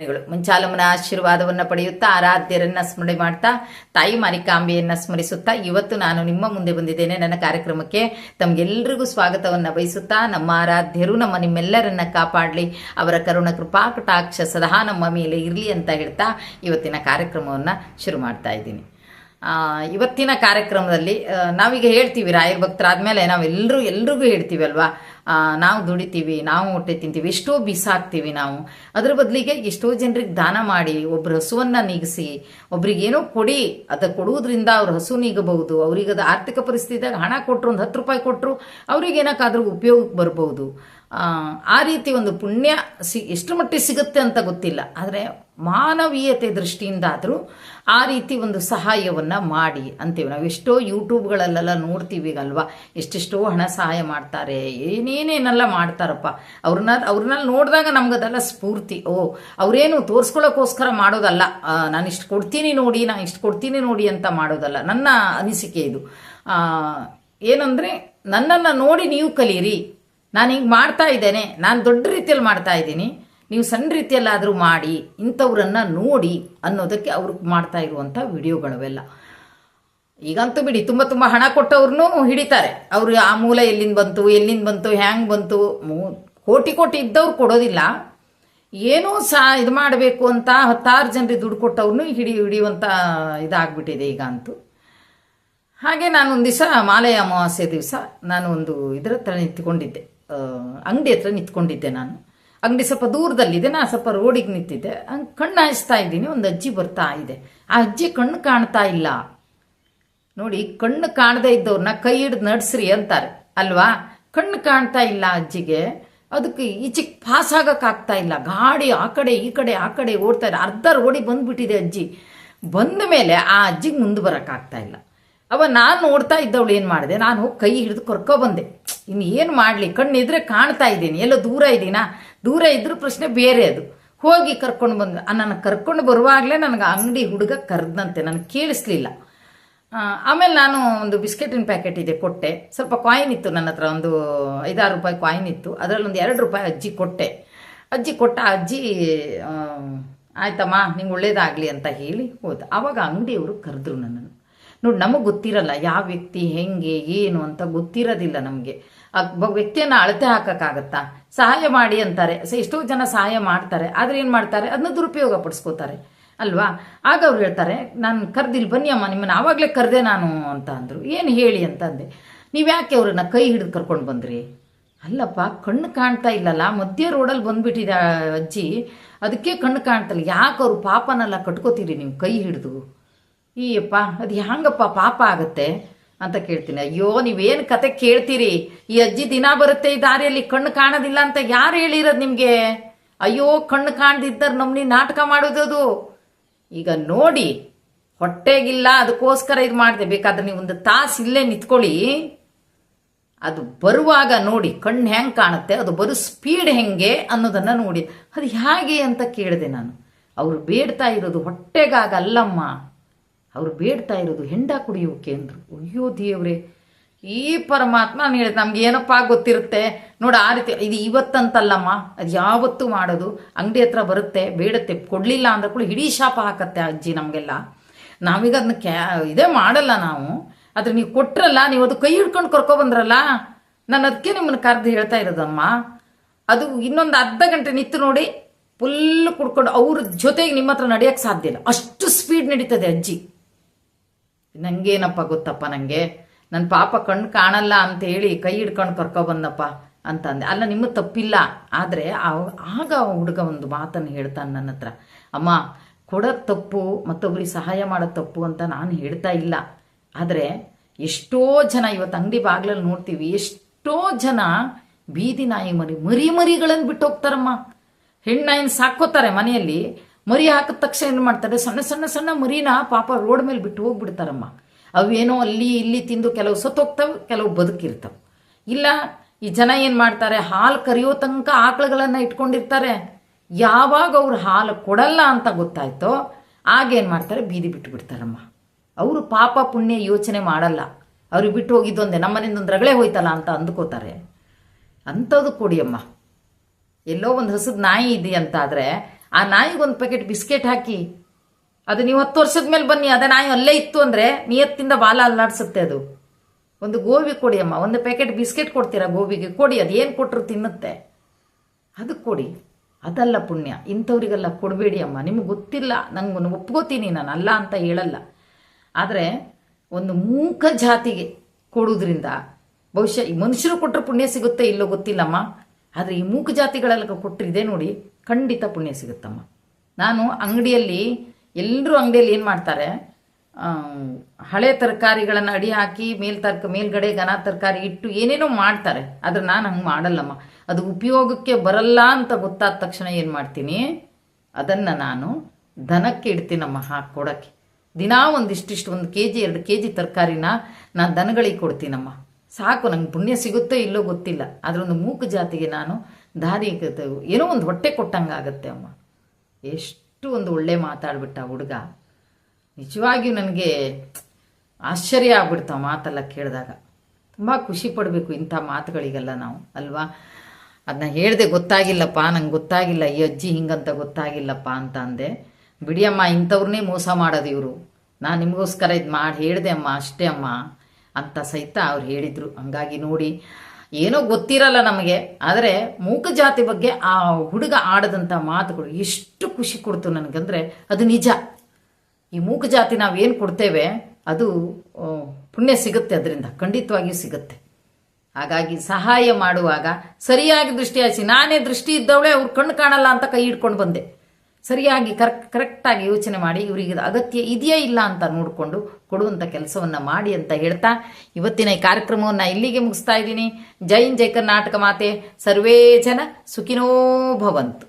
ಮುಂಚಾಲಮ್ಮನ ಆಶೀರ್ವಾದವನ್ನ ಪಡೆಯುತ್ತಾ ಆರಾಧ್ಯರನ್ನ ಸ್ಮರಣೆ ಮಾಡ್ತಾ ತಾಯಿ ಮಾರಿಕಾಂಬೆಯನ್ನ ಸ್ಮರಿಸುತ್ತಾ ಇವತ್ತು ನಾನು ನಿಮ್ಮ ಮುಂದೆ ಬಂದಿದ್ದೇನೆ ನನ್ನ ಕಾರ್ಯಕ್ರಮಕ್ಕೆ. ತಮ್ಗೆಲ್ರಿಗೂ ಸ್ವಾಗತವನ್ನ ಬಯಸುತ್ತಾ ನಮ್ಮ ಆರಾಧ್ಯರು ನಮ್ಮ ನಿಮ್ಮೆಲ್ಲರನ್ನ ಕಾಪಾಡಲಿ. ಅವರ ಕರುಣ ಕೃಪಾ ಕಟಾಕ್ಷ ಸದಾ ನಮ್ಮ ಮೇಲೆ ಇರಲಿ ಅಂತ ಹೇಳ್ತಾ ಇವತ್ತಿನ ಕಾರ್ಯಕ್ರಮವನ್ನ ಶುರು ಮಾಡ್ತಾ ಇದ್ದೀನಿ. ಇವತ್ತಿನ ಕಾರ್ಯಕ್ರಮದಲ್ಲಿ ನಾವೀಗ ಹೇಳ್ತೀವಿ ರಾಯರ ಭಕ್ತರಾದ್ಮೇಲೆ ನಾವೆಲ್ಲರೂ ಎಲ್ರಿಗೂ ಹೇಳ್ತೀವಿ ಅಲ್ವಾ? ಆ, ನಾವು ದುಡಿತೀವಿ, ನಾವು ಹೊಟ್ಟೆ ತಿಂತೀವಿ, ಎಷ್ಟೋ ಬಿಸಾಕ್ತೀವಿ ನಾವು. ಅದ್ರ ಬದಲಿಗೆ ಎಷ್ಟೋ ಜನರಿಗೆ ದಾನ ಮಾಡಿ ಒಬ್ಬರು ಹಸುವನ್ನ ನೀಗಿಸಿ, ಒಬ್ರಿಗೆ ಏನೋ ಕೊಡಿ, ಅದ ಕೊಡುವುದರಿಂದ ಅವ್ರ ಹಸು ನೀಗಬಹುದು ಅವ್ರಿಗೆ ಅದು ಆರ್ಥಿಕ ಪರಿಸ್ಥಿತಿದಾಗ ಹಣ ಕೊಟ್ಟರು ಒಂದು ಹತ್ತು ರೂಪಾಯಿ ಕೊಟ್ಟರು ಅವ್ರಿಗೆ ಏನಕ್ಕಾದ್ರೂ ಉಪಯೋಗಕ್ಕೆ ಬರ್ಬೋದು ಆ, ರೀತಿ ಒಂದು ಪುಣ್ಯ ಸಿ ಎಷ್ಟು ಮಟ್ಟಿಗೆ ಸಿಗುತ್ತೆ ಅಂತ ಗೊತ್ತಿಲ್ಲ. ಆದರೆ ಮಾನವೀಯತೆ ದೃಷ್ಟಿಯಿಂದಾದರೂ ಆ ರೀತಿ ಒಂದು ಸಹಾಯವನ್ನು ಮಾಡಿ ಅಂತೀವಿ. ನಾವು ಎಷ್ಟೋ ಯೂಟ್ಯೂಬ್ಗಳಲ್ಲೆಲ್ಲ ನೋಡ್ತೀವಿ ಅಲ್ವಾ ಎಷ್ಟೆಷ್ಟೋ ಹಣ ಸಹಾಯ ಮಾಡ್ತಾರೆ. ಏನೇನೇನೆಲ್ಲ ಮಾಡ್ತಾರಪ್ಪ? ಅವ್ರನ್ನ ಅವ್ರನ್ನ ನೋಡಿದಾಗ ನಮ್ಗದೆಲ್ಲ ಸ್ಫೂರ್ತಿ. ಓ ಅವರೇನು ತೋರಿಸ್ಕೊಳ್ಳೋಕ್ಕೋಸ್ಕರ ಮಾಡೋದಲ್ಲ. ನಾನು ಇಷ್ಟು ಕೊಡ್ತೀನಿ ನೋಡಿ ನಾನು ಇಷ್ಟು ಕೊಡ್ತೀನಿ ನೋಡಿ ಅಂತ ಮಾಡೋದಲ್ಲ. ನನ್ನ ಅನಿಸಿಕೆ ಇದು. ಏನಂದ್ರೆ ನನ್ನನ್ನು ನೋಡಿ ನೀವು ಕಲೀರಿ ನಾನು ಹಿಂಗೆ ಮಾಡ್ತಾ ಇದ್ದೇನೆ, ನಾನು ದೊಡ್ಡ ರೀತಿಯಲ್ಲಿ ಮಾಡ್ತಾ ಇದ್ದೀನಿ. ನೀವು ಸಣ್ಣ ರೀತಿಯಲ್ಲಾದರೂ ಮಾಡಿ, ಇಂಥವ್ರನ್ನ ನೋಡಿ ಅನ್ನೋದಕ್ಕೆ ಅವರು ಮಾಡ್ತಾ ಇರುವಂಥ ವಿಡಿಯೋಗಳವೆಲ್ಲ. ಈಗಂತೂ ಬಿಡಿ, ತುಂಬ ತುಂಬ ಹಣ ಕೊಟ್ಟವ್ರನ್ನೂ ಹಿಡಿತಾರೆ. ಅವರು ಆ ಮೂಲ ಎಲ್ಲಿಂದ ಬಂತು ಎಲ್ಲಿಂದ ಬಂತು, ಹ್ಯಾಂಗ್ ಬಂತು ಕೋಟಿ ಕೋಟಿ ಇದ್ದವ್ರು ಕೊಡೋದಿಲ್ಲ. ಏನೋ ಸಹ ಇದು ಮಾಡಬೇಕು ಅಂತ ಹತ್ತಾರು ಜನರಿಗೆ ದುಡ್ಡು ಕೊಟ್ಟವ್ರನ್ನೂ ಹಿಡಿ ಹಿಡಿಯುವಂಥ ಇದಾಗ್ಬಿಟ್ಟಿದೆ ಈಗ ಅಂತೂ ಹಾಗೆ ನಾನು ಒಂದು ದಿವಸ ಮಾಲೆಯ ಅಮಾವಾಸ್ಯ ದಿವಸ ನಾನು ಒಂದು ಇದರ ಹತ್ರ ನಿಂತ್ಕೊಂಡಿದ್ದೆ. ಅಂಗಡಿ ಹತ್ರ ನಿಂತ್ಕೊಂಡಿದ್ದೆ ನಾನು. ಅಂಗಡಿ ಸ್ವಲ್ಪ ದೂರದಲ್ಲಿದೆ ನಾನು ಸ್ವಲ್ಪ ರೋಡಿಗೆ ನಿಂತಿದ್ದೆ. ಹಂಗೆ ಕಣ್ಣು ಹಾಯಿಸ್ತಾ ಇದ್ದೀನಿ, ಒಂದು ಅಜ್ಜಿ ಬರ್ತಾ ಇದೆ. ಆ ಅಜ್ಜಿ ಕಣ್ಣು ಕಾಣ್ತಾ ಇಲ್ಲ. ನೋಡಿ, ಕಣ್ಣು ಕಾಣದೇ ಇದ್ದವ್ರನ್ನ ಕೈ ಹಿಡ್ದು ನಡ್ಸ್ರಿ ಅಂತಾರೆ, ಅಲ್ವಾ? ಕಣ್ಣು ಕಾಣ್ತಾ ಇಲ್ಲ ಅಜ್ಜಿಗೆ. ಅದಕ್ಕೆ ಈಚೆಗೆ ಪಾಸ್ ಆಗೋಕ್ಕಾಗ್ತಾ ಇಲ್ಲ. ಗಾಡಿ ಆ ಕಡೆ, ಈ ಕಡೆ, ಆ ಕಡೆ ಓಡ್ತಾ ಇಲ್ಲ ಅರ್ಧ ರೋಡಿ ಬಂದ್ಬಿಟ್ಟಿದೆ ಅಜ್ಜಿ. ಬಂದ ಮೇಲೆ ಆ ಅಜ್ಜಿಗೆ ಮುಂದೆ ಬರೋಕ್ಕಾಗ್ತಾ ಇಲ್ಲ. ಅವ ನಾನು ನೋಡ್ತಾ ಇದ್ದವಳು ಏನು ಮಾಡಿದೆ? ನಾನು ಕೈ ಹಿಡಿದು ಕರ್ಕೊಬಂದೆ ಇನ್ನು ಏನು ಮಾಡಲಿ? ಕಣ್ಣಿದ್ರೆ ಕಾಣ್ತಾ ಇದ್ದೀನಿ. ಎಲ್ಲೋ ದೂರ ಇದ್ದೀನಾ? ದೂರ ಇದ್ರೂ ಪ್ರಶ್ನೆ ಬೇರೆ ಅದು. ಹೋಗಿ ಕರ್ಕೊಂಡು ಬಂದ. ನನ್ನ ಕರ್ಕೊಂಡು ಬರುವಾಗಲೇ ನನಗೆ ಅಂಗಡಿ ಹುಡುಗ ಕರೆದಂತೆ ನನಗೆ ಕೇಳಿಸ್ಲಿಲ್ಲ. ಆಮೇಲೆ ನಾನು ಒಂದು ಬಿಸ್ಕೆಟಿನ ಪ್ಯಾಕೆಟ್ ಇದೆ ಕೊಟ್ಟೆ. ಸ್ವಲ್ಪ ಕಾಯಿನ್ ಇತ್ತು ನನ್ನ ಹತ್ರ. ಒಂದು ಐದಾರು ರೂಪಾಯಿ ಕಾಯಿನ್ ಇತ್ತು. ಅದರಲ್ಲಿ ಒಂದು ಎರಡು ರೂಪಾಯಿ ಅಜ್ಜಿ ಕೊಟ್ಟೆ. ಅಜ್ಜಿ ಕೊಟ್ಟ ಅಜ್ಜಿ ಆಯ್ತಮ್ಮ, ನಿಂಗೆ ಒಳ್ಳೇದಾಗಲಿ ಅಂತ ಹೇಳಿ ಹೋದ. ಆವಾಗ ಅಂಗಡಿಯವರು ಕರೆದ್ರು ನನ್ನನ್ನು. ನೋಡಿ ನಮಗೆ ಗೊತ್ತಿರಲ್ಲ ಯಾವ ವ್ಯಕ್ತಿ ಹೆಂಗೆ, ಏನು ಅಂತ ಗೊತ್ತಿರೋದಿಲ್ಲ ನಮಗೆ. ಆ ವ್ಯಕ್ತಿಯನ್ನ ಅಳತೆ ಹಾಕಕ್ಕಾಗತ್ತಾ? ಸಹಾಯ ಮಾಡಿ ಅಂತಾರೆ. ಎಷ್ಟೋ ಜನ ಸಹಾಯ ಮಾಡ್ತಾರೆ, ಆದ್ರೆ ಏನು ಮಾಡ್ತಾರೆ? ಅದನ್ನ ದುರುಪಯೋಗ ಪಡಿಸ್ಕೋತಾರೆ. ಅಲ್ವಾ? ಆಗ ಅವ್ರು ಹೇಳ್ತಾರೆ, ನಾನು ಕರ್ದಿಲ್, ಬನ್ನಿ ಅಮ್ಮ, ನಿಮ್ಮನ್ನು ಆವಾಗಲೇ ಕರೆದೆ ನಾನು ಅಂತ ಅಂದರು. ಏನು ಹೇಳಿ? ಅಂತ ಅಂದೆ. ನೀವು ಯಾಕೆ ಅವ್ರನ್ನ ಕೈ ಹಿಡಿದು ಕರ್ಕೊಂಡು ಬಂದ್ರಿ? ಅಲ್ಲಪ್ಪ, ಕಣ್ಣು ಕಾಣ್ತಾ ಇಲ್ಲಲ್ಲ. ಮಧ್ಯ ರೋಡಲ್ಲಿ ಬಂದ್ಬಿಟ್ಟಿದೆ ಅಜ್ಜಿ, ಅದಕ್ಕೆ ಕಣ್ಣು ಕಾಣ್ತಲ್ಲ. ಯಾಕೆ ಅವ್ರು ಪಾಪನೆಲ್ಲ ಕಟ್ಕೋತೀರಿ ನೀವು ಕೈ ಹಿಡಿದು? ಈಯಪ್ಪ ಅದು ಹ್ಯಾಂಗಪ್ಪ ಪಾಪ ಆಗುತ್ತೆ ಅಂತ ಕೇಳ್ತೀನಿ. ಅಯ್ಯೋ, ನೀವೇನು ಕತೆ ಕೇಳ್ತೀರಿ? ಈ ಅಜ್ಜಿ ದಿನ ಬರುತ್ತೆ ಈ ದಾರಿಯಲ್ಲಿ, ಕಣ್ಣು ಕಾಣೋದಿಲ್ಲ ಅಂತ ಯಾರು ಹೇಳಿರೋದು ನಿಮಗೆ? ಅಯ್ಯೋ, ಕಣ್ಣು ಕಾಣದಿದ್ದರೆ ನಮ್ಮನಿ ನಾಟಕ ಮಾಡೋದದು. ಈಗ ನೋಡಿ, ಹೊಟ್ಟೆಗಿಲ್ಲ, ಅದಕ್ಕೋಸ್ಕರ ಇದು ಮಾಡಿದೆ. ಬೇಕಾದ್ರೆ ನೀವು ಒಂದು ತಾಸು ಇಲ್ಲೇ ನಿಂತ್ಕೊಳ್ಳಿ. ಅದು ಬರುವಾಗ ನೋಡಿ ಕಣ್ಣು ಹೆಂಗೆ ಕಾಣುತ್ತೆ, ಅದು ಬರೋ ಸ್ಪೀಡ್ ಹೆಂಗೆ ಅನ್ನೋದನ್ನು ನೋಡಿ. ಅದು ಹೇಗೆ ಅಂತ ಕೇಳಿದೆ ನಾನು. ಅವರು ಬೇಡ್ತಾ ಇರೋದು ಹೊಟ್ಟೆಗಾಗಲ್ಲಮ್ಮ. ಅವ್ರು ಬೇಡ್ತಾ ಇರೋದು ಹೆಂಡ ಕುಡಿಯೋಕೆ ಅಂದರು. ಅಯ್ಯೋ ದೇವರೇ, ಈ ಪರಮಾತ್ಮ ನಾನು ಹೇಳಿದೆ ನಮ್ಗೆ ಏನಪ್ಪ ಗೊತ್ತಿರುತ್ತೆ? ನೋಡಿ, ಆ ರೀತಿ ಇದು ಇವತ್ತಂತಲ್ಲಮ್ಮ, ಅದು ಯಾವತ್ತೂ ಮಾಡೋದು, ಅಂಗಡಿ ಹತ್ರ ಬರುತ್ತೆ, ಬೇಡತ್ತೆ, ಕೊಡಲಿಲ್ಲ ಅಂದ್ರೆ ಕೂಡ ಇಡೀ ಶಾಪ ಹಾಕತ್ತೆ ಅಜ್ಜಿ ನಮಗೆಲ್ಲ. ನಾವೀಗ ಅದನ್ನ ಕ್ಯಾ, ಇದೇ ಮಾಡಲ್ಲ ನಾವು. ಆದರೆ ನೀವು ಕೊಟ್ರಲ್ಲ, ನೀವು ಅದು ಕೈ ಹಿಡ್ಕೊಂಡು ಕರ್ಕೊಬಂದ್ರಲ್ಲ ನಾನು ಅದಕ್ಕೆ ನಿಮ್ಮನ್ನು ಕರೆದು ಹೇಳ್ತಾ ಇರೋದಮ್ಮ. ಅದು ಇನ್ನೊಂದು ಅರ್ಧ ಗಂಟೆ ನಿಂತು ನೋಡಿ ಫುಲ್ ಕುಡ್ಕೊಂಡು ಅವ್ರ ಜೊತೆಗೆ ನಿಮ್ಮ ಹತ್ರ ನಡೆಯಕ್ಕೆ ಸಾಧ್ಯ ಇಲ್ಲ. ಅಷ್ಟು ಸ್ಪೀಡ್ ನಡೀತದೆ ಅಜ್ಜಿ. ನಂಗೇನಪ್ಪ ಗೊತ್ತಪ್ಪ ನನಗೆ ನನ್ನ ಪಾಪ ಕಣ್ಣು ಕಾಣಲ್ಲ ಅಂತ ಹೇಳಿ ಕೈ ಹಿಡ್ಕೊಂಡು ಕರ್ಕೊಬಂದಪ್ಪ ಅಂತ ಅಂದೆ ಅಲ್ಲ ನಿಮ್ಮ ತಪ್ಪಿಲ್ಲ. ಆದರೆ ಆಗ ಹುಡುಗ ಒಂದು ಮಾತನ್ನು ಹೇಳ್ತಾನೆ ನನ್ನ ಹತ್ರ. ಅಮ್ಮ, ಕೊಡೋದು ತಪ್ಪು ಮತ್ತೊಬ್ಬರಿಗೆ ಸಹಾಯ ಮಾಡೋ ತಪ್ಪು ಅಂತ ನಾನು ಹೇಳ್ತಾ ಇಲ್ಲ. ಆದರೆ ಎಷ್ಟೋ ಜನ ಇವತ್ತು ಅಂಗಡಿ ಬಾಗ್ಲಲ್ಲಿ ನೋಡ್ತೀವಿ, ಎಷ್ಟೋ ಜನ ಬೀದಿ ನಾಯಿ ಮರಿ ಮರಿ ಮರಿಗಳನ್ನು ಬಿಟ್ಟು ಹೋಗ್ತಾರಮ್ಮ ಹೆಣ್ಣಾಯಿನ ಸಾಕೋತಾರೆ ಮನೆಯಲ್ಲಿ. ಮರಿ ಹಾಕಿದ ತಕ್ಷಣ ಏನು ಮಾಡ್ತಾರೆ? ಸಣ್ಣ ಸಣ್ಣ ಸಣ್ಣ ಮರಿನ ಪಾಪ ರೋಡ್ ಮೇಲೆ ಬಿಟ್ಟು ಹೋಗ್ಬಿಡ್ತಾರಮ್ಮ. ಅವೇನೋ ಅಲ್ಲಿ ಇಲ್ಲಿ ತಿಂದು ಕೆಲವು ಸತ್ತೋಗ್ತವೆ, ಕೆಲವು ಬದುಕಿರ್ತವೆ. ಇಲ್ಲ, ಈ ಜನ ಏನು ಮಾಡ್ತಾರೆ? ಹಾಲು ಕರಿಯೋ ತನಕ ಆಕಳುಗಳನ್ನು ಇಟ್ಕೊಂಡಿರ್ತಾರೆ. ಯಾವಾಗ ಅವ್ರು ಹಾಲು ಕೊಡಲ್ಲ ಅಂತ ಗೊತ್ತಾಯ್ತೋ ಆಗೇನು ಮಾಡ್ತಾರೆ? ಬೀದಿ ಬಿಟ್ಟು ಬಿಡ್ತಾರಮ್ಮ. ಅವರು ಪಾಪ ಪುಣ್ಯ ಯೋಚನೆ ಮಾಡಲ್ಲ. ಅವ್ರಿಗೆ ಬಿಟ್ಟು ಹೋಗಿದ್ದೊಂದೇ, ನಮ್ಮನೆಯಿಂದ ಒಂದು ರಗಳೆ ಹೋಯ್ತಲ್ಲ ಅಂತ ಅಂದ್ಕೋತಾರೆ. ಅಂಥದ್ದು ಕೊಡಿ ಅಮ್ಮ. ಎಲ್ಲೋ ಒಂದು ಹಸಿದ ನಾಯಿ ಇದೆ ಅಂತಾದ್ರೆ ಆ ನಾಯಿಗೆ ಒಂದು ಪ್ಯಾಕೆಟ್ ಬಿಸ್ಕೆಟ್ ಹಾಕಿ, ಅದು ನೀವು ಹತ್ತು ವರ್ಷದ ಮೇಲೆ ಬನ್ನಿ, ಅದೇ ನಾಯಿ ಅಲ್ಲೇ ಇತ್ತು ಅಂದರೆ ನಿಯತ್ತಿಂದ ಬಾಲ ಅಲ್ಲಾಡಿಸುತ್ತೆ ಅದು. ಒಂದು ಗೋಬಿ ಕೊಡಿ ಅಮ್ಮ, ಒಂದು ಪ್ಯಾಕೆಟ್ ಬಿಸ್ಕೆಟ್ ಕೊಡ್ತೀರಾ ಗೋಬಿಗೆ? ಕೊಡಿ, ಅದು ಏನು ಕೊಟ್ಟರು ತಿನ್ನುತ್ತೆ? ಅದಕ್ಕೆ ಕೊಡಿ. ಅದಲ್ಲ ಪುಣ್ಯ, ಇಂಥವರಿಗೆಲ್ಲ ಕೊಡಬೇಡಿ ಅಮ್ಮ. ನಿಮ್ಗೆ ಗೊತ್ತಿಲ್ಲ, ನಂಗೆ ಒಪ್ಕೋತೀನಿ ನಾನು, ಅಲ್ಲ ಅಂತ ಹೇಳಲ್ಲ. ಆದರೆ ಒಂದು ಮೂಕ ಜಾತಿಗೆ ಕೊಡೋದ್ರಿಂದ, ಬಹುಶಃ ಈ ಮನುಷ್ಯರು ಕೊಟ್ಟರು ಪುಣ್ಯ ಸಿಗುತ್ತೆ ಇಲ್ಲೋ ಗೊತ್ತಿಲ್ಲಮ್ಮ. ಆದರೆ ಈ ಮೂಕ ಜಾತಿಗಳೆಲ್ಲ ಕೊಟ್ಟರೆ ಇದೆ ನೋಡಿ, ಖಂಡಿತ ಪುಣ್ಯ ಸಿಗುತ್ತಮ್ಮ. ನಾನು ಅಂಗಡಿಯಲ್ಲಿ ಎಲ್ಲರೂ ಅಂಗಡಿಯಲ್ಲಿ ಏನು ಮಾಡ್ತಾರೆ ಹಳೆ ತರಕಾರಿಗಳನ್ನು ಅಡಿ ಹಾಕಿ, ಮೇಲ್ ತರ್ಕ, ಮೇಲ್ಗಡೆ ಘನ ತರಕಾರಿ ಇಟ್ಟು ಏನೇನೋ ಮಾಡ್ತಾರೆ. ಆದರೆ ನಾನು ಹಂಗೆ ಮಾಡಲ್ಲಮ್ಮ. ಅದು ಉಪಯೋಗಕ್ಕೆ ಬರಲ್ಲ ಅಂತ ಗೊತ್ತಾದ ತಕ್ಷಣ ಏನು ಮಾಡ್ತೀನಿ, ಅದನ್ನು ನಾನು ದನಕ್ಕೆ ಇಡ್ತೀನಮ್ಮ ಹಾಕಿ ಕೊಡೋಕ್ಕೆ. ದಿನಾ ಒಂದಿಷ್ಟಿಷ್ಟು ಒಂದು ಕೆ ಜಿ ಎರಡು ಕೆ ಜಿ ತರಕಾರಿನ ನಾನು ದನಗಳಿಗೆ ಕೊಡ್ತೀನಮ್ಮ. ಸಾಕು, ನಂಗೆ ಪುಣ್ಯ ಸಿಗುತ್ತೋ ಇಲ್ಲೋ ಗೊತ್ತಿಲ್ಲ. ಆದ್ರೆ ಒಂದು ಮೂಕು ಜಾತಿಗೆ ನಾನು ದಾರಿ ಏನೋ ಒಂದು ಹೊಟ್ಟೆ ಕೊಟ್ಟಂಗಾಗತ್ತೆ ಅಮ್ಮ. ಎಷ್ಟು ಒಂದು ಒಳ್ಳೆ ಮಾತಾಡ್ಬಿಟ್ಟ ಹುಡುಗ. ನಿಜವಾಗಿಯೂ ನನಗೆ ಆಶ್ಚರ್ಯ ಆಗ್ಬಿಡ್ತಾವ ಮಾತೆಲ್ಲ ಕೇಳಿದಾಗ. ತುಂಬ ಖುಷಿ ಪಡಬೇಕು ಇಂಥ ಮಾತುಗಳಿಗೆಲ್ಲ ನಾವು, ಅಲ್ವಾ? ಅದನ್ನ ಹೇಳ್ದೆ ಗೊತ್ತಾಗಿಲ್ಲಪ್ಪ, ನಂಗೆ ಗೊತ್ತಾಗಿಲ್ಲ, ಈ ಅಜ್ಜಿ ಹಿಂಗಂತ ಗೊತ್ತಾಗಿಲ್ಲಪ್ಪ ಅಂತ ಅಂದೆ. ಬಿಡಿಯಮ್ಮ ಇಂಥವ್ರನ್ನೇ ಮೋಸ ಮಾಡೋದು ಇವರು. ನಾನು ನಿಮಗೋಸ್ಕರ ಇದು ಮಾಡಿ, ಹೇಳಿದೆ ಅಮ್ಮ, ಅಷ್ಟೇ ಅಮ್ಮ. ಅಂತ ಸಹಿತ ಅವ್ರು ಹೇಳಿದರು. ಹಂಗಾಗಿ ನೋಡಿ, ಏನೋ ಗೊತ್ತಿರಲ್ಲ ನಮಗೆ, ಆದರೆ ಮೂಕ ಜಾತಿ ಬಗ್ಗೆ ಆ ಹುಡುಗ ಆಡದಂಥ ಮಾತುಗಳು ಎಷ್ಟು ಖುಷಿ ಕೊಡ್ತು ನನಗಂದರೆ ಅದು ನಿಜ. ಈ ಮೂಕ ಜಾತಿ ನಾವೇನು ಕೊಡ್ತೇವೆ, ಅದು ಪುಣ್ಯ ಸಿಗುತ್ತೆ ಅದರಿಂದ, ಖಂಡಿತವಾಗಿಯೂ ಸಿಗುತ್ತೆ. ಹಾಗಾಗಿ ಸಹಾಯ ಮಾಡುವಾಗ ಸರಿಯಾಗಿ ದೃಷ್ಟಿ ಹಚ್ಚಿ, ನಾನೇ ದೃಷ್ಟಿ ಇದ್ದವಳೆ, ಅವ್ರು ಕಣ್ಣು ಕಾಣಲ್ಲ ಅಂತ ಕೈ ಹಿಡ್ಕೊಂಡು ಬಂದೆ. ಸರಿಯಾಗಿ ಕರೆಕ್ಟ್ ಕರೆಕ್ಟಾಗಿ ಯೋಚನೆ ಮಾಡಿ, ಇವರಿಗೆ ಅಗತ್ಯ ಇದೆಯಾ ಇಲ್ಲ ಅಂತ ನೋಡಿಕೊಂಡು ಕೊಡುವಂಥ ಕೆಲಸವನ್ನು ಮಾಡಿ ಅಂತ ಹೇಳ್ತಾ ಇವತ್ತಿನ ಈ ಕಾರ್ಯಕ್ರಮವನ್ನು ಇಲ್ಲಿಗೆ ಮುಗಿಸ್ತಾ ಇದ್ದೀನಿ. ಜೈನ್ ಜೈ ಕರ್ನಾಟಕ ಮಾತೆ. ಸರ್ವೇ ಜನ ಸುಖಿನೋ ಭವಂತು.